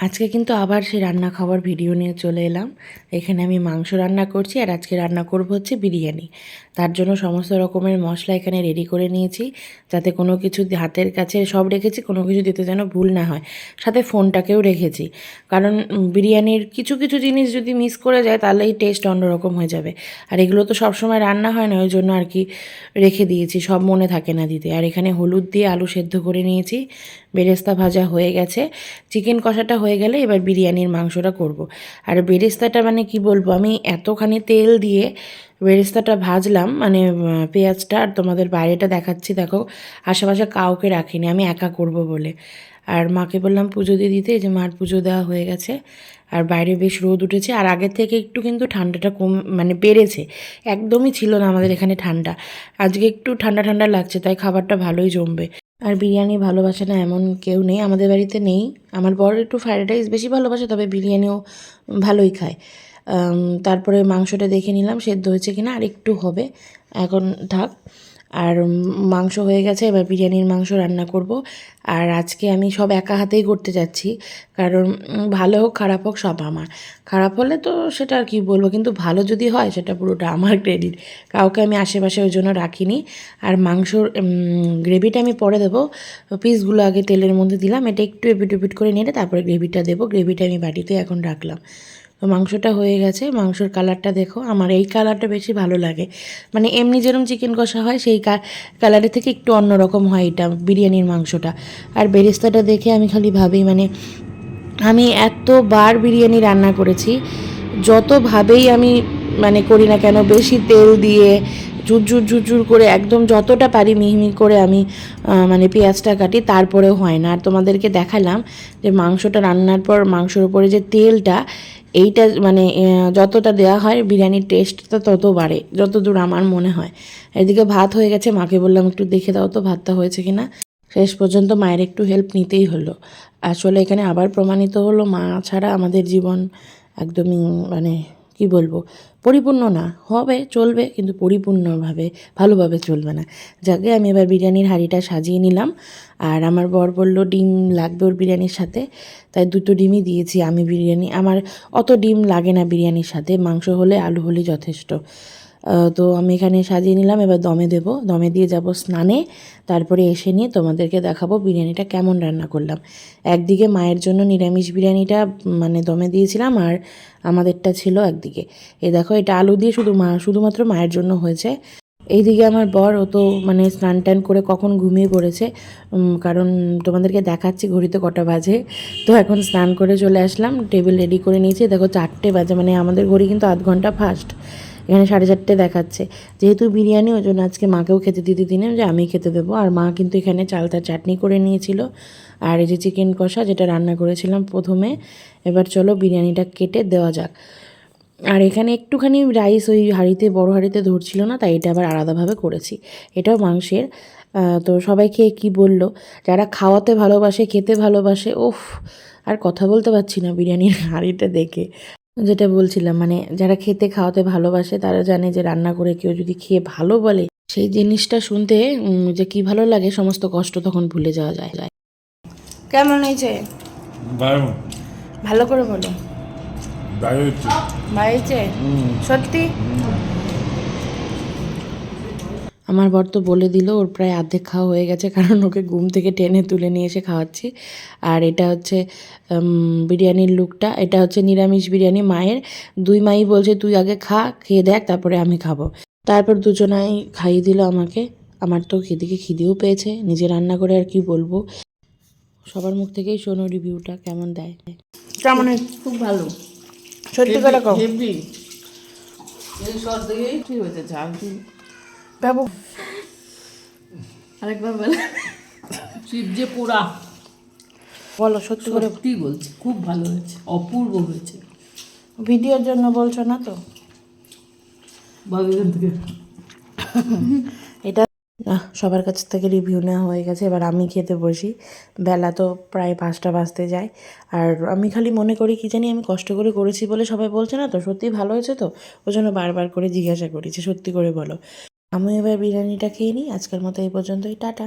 আজকে কিন্তু আবার সেই রান্না খাওয়ার ভিডিও নিয়ে চলে এলাম। এখানে আমি মাংস রান্না করছি আর আজকে রান্না করব হচ্ছে বিরিয়ানি। তার জন্য সমস্ত রকমের মশলা এখানে রেডি করে নিয়েছি। যাতে কোনো কিছু হাতের কাছে সব রেখেছি, কোনো কিছু দিতে যেন ভুল না হয়। সাথে ফোনটাকেও রেখেছি। কারণ বিরিয়ানির কিছু কিছু জিনিস যদি মিস করে যায় তাহলেই টেস্ট অন্যরকম হয়ে যাবে। আর এগুলো তো সবসময় রান্না হয় না, ওই জন্য আর কি রেখে দিয়েছি, সব মনে থাকে না দিতে। আর এখানে হলুদ দিয়ে আলু সেদ্ধ করে নিয়েছি। বেরেস্তা ভাজা হয়ে গেছে। চিকেন কষাটা হয়ে গেলে এবার বিরিয়ানির মাংসটা করব। আর বেরেস্তাটা মানে কি বলব, আমি এতখানি তেল দিয়ে বেরেস্তাটা ভাজলাম মানে পেঁয়াজটা আর তোমাদের বাইরেটা দেখাচ্ছি, দেখো। আশেপাশে কাউকে রাখিনি, আমি একা করব বলে। আর মাকে বললাম, পুজো দিয়ে দিতে? যে মার পুজো দেওয়া হয়ে গেছে। আর বাইরে বেশ রোদ উঠেছে, আর আগের থেকে একটু কিন্তু ঠান্ডাটা কম মানে বেড়েছে। একদমই ছিল না আমাদের এখানে ঠান্ডা। আজকে একটু ঠান্ডা ঠান্ডা লাগছে, তাই খাবারটা ভালোই জমবে। আর বিরিয়ানি ভালোবাসে না এমন কেউ নেই, আমাদের বাড়িতে নেই। আমার বর একটু ফ্রাইড রাইস বেশি ভালোবাসে, তবে বিরিয়ানিও ভালোই খায়। তারপরে মাংসটা দেখে নিলাম, সেদ্ধ হয়েছে কিনা, আর একটু হবে। এখন থাক। আর মাংস হয়ে গেছে, এবার বিরিয়ানির মাংস রান্না করব। আর আজকে আমি সব একা হাতেই করতে যাচ্ছি। কারণ ভালো হোক, খারাপ হোক, সব আমার। খারাপ হলে তো সেটা আর কি বলব, কিন্তু ভালো যদি হয়, সেটা পুরোটা আমার ক্রেডিট কাউকে আমি আশেপাশে ওই জন্য রাখিনি। আর মাংসর গ্রেভিটা আমি পরে দেবো। পিসগুলো আগে তেলের মধ্যে দিলাম। এটা একটু এপিট এপিট করে নিয়ে তারপরে গ্রেভিটা দেবো। গ্রেভিটা আমি বাটিতে এখন রাখলাম। তো মাংসটা হয়ে গেছে। মাংসর কালারটা দেখো, আমার এই কালারটা বেশি ভালো লাগে। মানে এমনি যেরকম চিকেন কষা হয়, সেই কালারের থেকে একটু অন্যরকম হয় এটা, বিরিয়ানির মাংসটা। আর বেরিস্তাটা দেখে আমি খালি ভাবি মানে আমি এতবার বিরিয়ানি রান্না করেছি, যতভাবেই আমি মানে করি না কেন, বেশি তেল দিয়ে ঝুরঝুর ঝুরঝুর করে একদম যতটা পারি মিহিমি করে আমি মানে পেঁয়াজটা কাটি, তারপরেও হয় না। আর তোমাদেরকে দেখালাম যে মাংসটা রান্নার পর মাংসর উপরে যে তেলটা, এইটা মানে যতটা দেওয়া হয় বিরিয়ানির টেস্টটা তত বাড়ে, যতদূর আমার মনে হয়। এদিকে ভাত হয়ে গেছে, মাকে বললাম, একটু দেখে দাও তো ভাতটা হয়েছে কিনা? শেষ পর্যন্ত মায়ের একটু হেল্প নিতেই হলো। আসলে এখানে আবার প্রমাণিত হলো, মা ছাড়া আমাদের জীবন একদমই মানে কি বলব? পরিপূর্ণ না। হবে, চলবে, কিন্তু পরিপূর্ণভাবে, ভালোভাবে চলবে না। যাকে আমি এবার বিরিয়ানির হাঁড়িটা সাজিয়ে নিলাম। আর আমার বর বলল, ডিম লাগবে ওর বিরিয়ানির সাথে? তাই দুটো ডিমই দিয়েছি আমি বিরিয়ানি। আমার অত ডিম লাগে না বিরিয়ানির সাথে। মাংস হলে আলু হলে যথেষ্ট। তো আমি এখানে সাজিয়ে নিলাম, এবার দমে দেব। দমে দিয়ে যাব স্নানে। তারপরে এসে নিয়ে তোমাদেরকে দেখাবো বিরিয়ানিটা কেমন রান্না করলাম। একদিকে মায়ের জন্য নিরামিষ বিরিয়ানিটা মানে দমে দিয়েছিলাম, আর আমাদেরটা ছিল একদিকে। এ দেখো, এটা আলু দিয়ে শুধু মা, শুধুমাত্র মায়ের জন্য হয়েছে। এইদিকে আমার বর, ও তো মানে স্নান টান করে কখন ঘুমিয়ে পড়েছে কারণ তোমাদেরকে দেখাচ্ছি, ঘড়িতে কটা বাজে। তো এখন স্নান করে চলে আসলাম, টেবিল রেডি করে নিয়েছি। দেখো, চারটে বাজে মানে আমাদের ঘড়ি কিন্তু আধ ঘণ্টা ফাস্ট। এখানে সাড়ে চারটে দেখাচ্ছে। যেহেতু বিরিয়ানি, ওই জন্য আজকে মাকেও খেতে দিতে দিলাম যে আমি খেতে দেবো। আর মা কিন্তু এখানে চালতার চাটনি করে নিয়েছিল। আর এই যে চিকেন কষা যেটা রান্না করেছিলাম প্রথমে, এবার চলো বিরিয়ানিটা কেটে দেওয়া যাক। আর এখানে একটুখানি রাইস ওই হাঁড়িতে, বড় হাঁড়িতে ধরছিল না, তাই এটা আবার আলাদাভাবে করেছি। এটাও মাংসের। তো সবাই খেয়ে কী বলল? যারা খাওয়াতে ভালোবাসে, খেতে ভালোবাসে ওফ আর কথা বলতে পারছি না বিরিয়ানির হাঁড়িটা দেখে। যেটা বলছিলাম মানে যারা খেতে খাওয়াতে ভালোবাসে তারা জানে যে রান্না করে কেউ যদি খেয়ে ভালো বলে সেই জিনিসটা শুনতে যে কি ভালো লাগে সমস্ত কষ্ট তখন ভুলে যাওয়া যায়। যায় কেমন হয়েছে? ভালো। করে বলো। হচ্ছে সত্যি? আমার বর তো বলে দিল ওর প্রায় অর্ধেক খাওয়া হয়ে গেছে কারণ ওকে ঘুম থেকে টেনে তুলে নিয়ে এসে খাওয়াচ্ছি। আর এটা হচ্ছে বিরিয়ানির লুকটা এটা হচ্ছে নিরামিষ বিরিয়ানি মায়ের। দুই মাই বলছে তুই আগে খা খেয়ে দেখ তারপরে আমি খাব। তারপর দুজনাই খাইয়ে দিল আমাকে। আমার তো খিদিকে খিদেও পেয়েছে নিজে রান্না করে আর কি বলব। সবার মুখ থেকেই শোনো রিভিউটা কেমন দেয়? কেমন খুব ভালো। সত্যি করে কও হেভি এই সব দিকেই ঠিক হয়েছে ঝাল আরেকবার বলে। শিব যে পোড়া। বলো সত্যি করে সত্যি বলছি খুব ভালো হয়েছে অপূর্ব হয়েছে। ভিডিওর জন্য বলছো না তো? এটা সবার কাছ থেকে রিভিউ নেওয়া হয়ে গেছে এবার আমি খেতে বসি। বেলা তো প্রায় পাঁচটা বাজতে যায় আর আমি খালি মনে করি কি জানি আমি কষ্ট করে করেছি বলে সবাই বলছে না তো? সত্যি ভালো হয়েছে তো? ওই জন্য বারবার করে জিজ্ঞাসা করি যে সত্যি করে বলো। আমি এবার বিরিয়ানিটা খেয়ে নিই। আজকের মতো এই পর্যন্তই। টাটা।